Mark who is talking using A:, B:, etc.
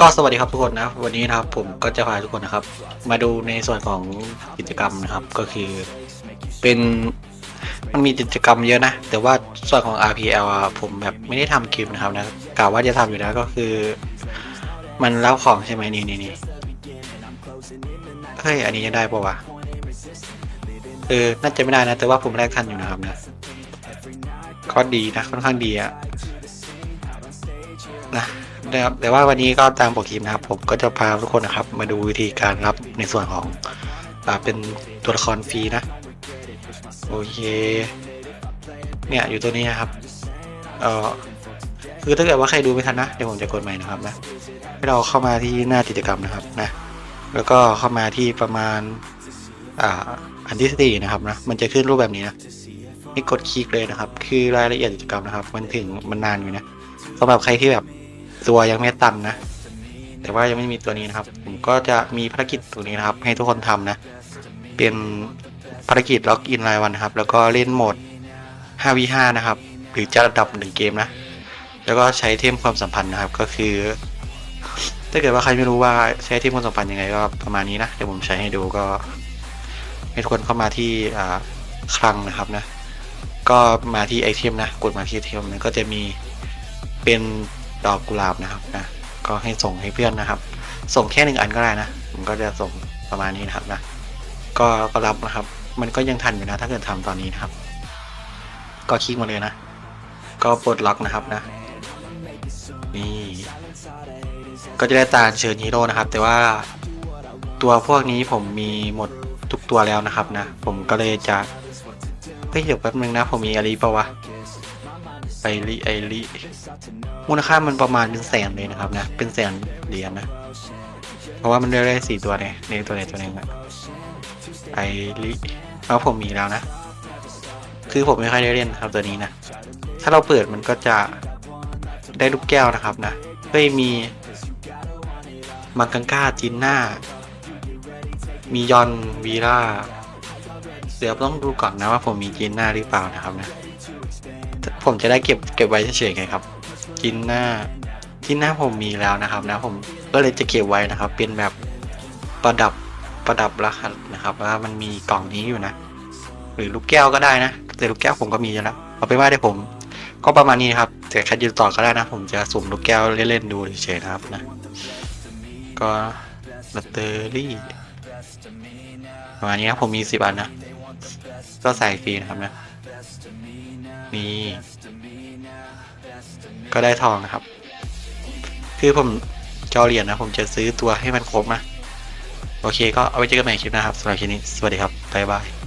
A: ก็สวัสดีครับทุกคนนะวันนี้นะครับผมก็จะพาทุกคนนะครับ มาดูในส่วนของกิจกรรมนะครับ ก็คือเป็นมันมีกิจกรรมเยอะนะ แต่ว่าส่วนของ RPL ผมแบบไม่ได้ทำคลิปนะครับนะกล่าวว่าจะทำอยู่นะก็คือ มันเล่าของใช่ไหมนี่นี่นี่เฮ้ยอันนี้ยังได้ปะวะเออน่าจะไม่ได้นะ แต่ว่าผมแรกทันอยู่นะครับนะก็ดีนะค่อนข้างดีอะ นะนะครับแต่ว่าวันนี้ก็ตามปกคลิปนะครับ ผมก็จะพาทุกคนนะครับ มาดูวิธีการรับในส่วนของอ่าเป็นตัวละครฟรีนะโอเคเนี่ยอยู่ตัวนี้นะครับเออคือถ้าเกิดว่าใครดูไม่ทันนะเดี๋ยวผมจะกดใหม่นะครับนะให้เราเข้ามาที่หน้ากิจกรรมนะครับนะแล้วก็เข้ามาที่ประมาณอ่าอันที่สี่นะครับนะมันจะขึ้นรูปแบบนี้นะให้กดคลิกเลยนะครับ คือรายละเอียดกิจกรรมนะครับ มันถึงมันนานอยู่นะำหรับใครที่แบบตัวยังไม่ตันนะ แต่ว่ายังไม่มีตัวนี้นะครับ ผมก็จะมีภารกิจตัวนี้นะครับ ให้ทุกคนทำนะ เป็นภารกิจล็อกอินรายวันนะครับ แล้วก็เล่นโหมด 5v5 นะครับ หรือจะระดับหนึ่งเกมนะ แล้วก็ใช้เทมความสัมพันธ์นะครับ ก็คือ ถ้าเกิดว่าใครไม่รู้ว่าใช้เทมความสัมพันธ์ยังไงก็ประมาณนี้นะ เดี๋ยวผมใช้ให้ดูก็ ให้ทุกคนเข้ามาที่คลังนะครับนะ ก็มาที่ไอเทมนะ กดมาที่ไอเทมมันก็จะมี เป็นดอกกุหลาบนะครับนะก็ให้ส่งให้เพื่อนนะครับ ส่งแค่หนึ่งอันก็ได้นะผมก็จะส่งประมาณนี้นะครับนะก็ก็รับนะครับ มันก็ยังทันอยู่นะถ้าเกิดทำตอนนี้นะครับ ก็คลิกมาเลยนะ ก็ปลดล็อกนะครับนะ นี่ก็จะได้ตาเชิญฮีโร่นะครับ แต่ว่าตัวพวกนี้ผมมีหมดทุกตัวแล้วนะครับนะ ผมก็เลยจะเฮ้ยเดี๋ยวแป๊บนึงนะ ผมมีอะไรปะวะ ไอริไอริมูลค่ามันประมาณเป็นแสนเลยนะครับนะ เป็นแสนเหรียญนะ เพราะว่ามันได้ได้สี่ตัวเนี่ยในตัวไหนตัวหนึงอะไอริแล้วผมมีแล้วนะ คือผมไม่ค่อยได้เล่นนะครับตัวนี้นะ ถ้าเราเปิดมันก็จะได้ลูกแก้วนะครับนะเฮ้ยมีมังกังก้าจินหน้า มียอนวีล่าเดี๋ยวต้องดูก่อนนะว่าผมมีจินหน้าหรือเปล่านะครับนะ ผมจะได้เก็บเก็บไว้เฉยๆไงครับจินหน้าจินหน้าผมมีแล้วนะครับนะผมก็เลยจะเก็บไว้นะครับ เป็นแบบประดับประดับรหัสนะครับว่ามันมีกล่องนี้อยู่นะ หรือลูกแก้วก็ได้นะ แต่ลูกแก้วผมก็มีอยู่แล้วเอาไปว่าได้ผม ก็ประมาณนี้ครับแต่ใครยืนต่อก็ได้นะ ผมจะสุ่มลูกแก้วเล่นๆดูเฉยๆนะครับนะ ก็แบตเตอรี่ ประมาณนี้นะผมมีสิบอันนะ ก็ใส่ฟรีนะครับนะนี่ก็ได้ทองนะครับ คือผมจอเหรียญนะ ผมจะซื้อตัวให้มันครบนะ โอเคก็เอาไว้เจอกันใหม่คลิปนะครับสำหรับคลิปนี้ สวัสดีครับ บ๊ายบาย